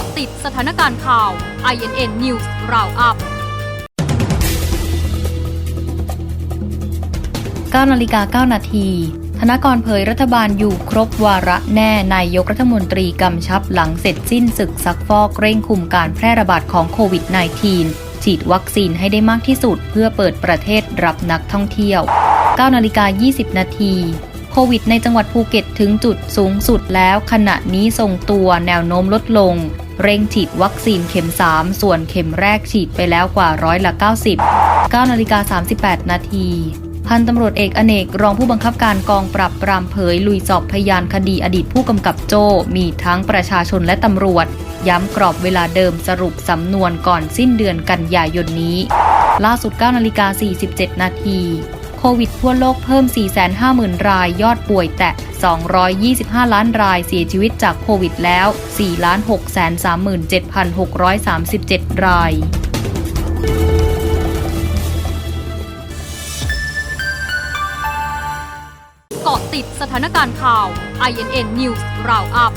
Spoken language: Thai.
เกาะติดสถานการณ์ข่าว INN News Roundup 9นาฬิกา9นาที ธนกรเผยรัฐบาลอยู่ครบวาระแน่ นายกรัฐมนตรีกำชับหลังเสร็จสิ้นศึกซักฟอกเร่งคุมการแพร่ระบาดของโควิด -19 ฉีดวัคซีนให้ได้มากที่สุด เพื่อเปิดประเทศรับนักท่องเที่ยว 9นาฬิกา20 นาทีโควิดในจังหวัดภูเก็ตถึงจุดสูงสุดแล้วขณะนี้ทรงตัวแนวโน้มลดลง เร่งฉีดวัคซีนเข็ม 3 ส่วนเข็มแรกฉีดไปแล้วกว่าร้อยละ 90 9นาฬิกา38 นาทีพันตำรวจเอกอเนกรองผู้บังคับการกองปราบปรามเผย ลุยสอบพยานคดีอดีตผู้กำกับโจมีทั้งประชาชนและตำรวจ ย้ำกรอบเวลาเดิมสรุปสำนวนก่อนสิ้นเดือนกันยายนนี้ ล่าสุด 9 นาฬิกา 47 นาที โควิดทั่วโลกเพิ่ม 450,000 ราย ยอดป่วยแตะ 225 ล้านราย เสียชีวิตจากโควิดแล้ว 4,637,637 รายเกาะติดสถานการณ์ข่าว INN News Roundup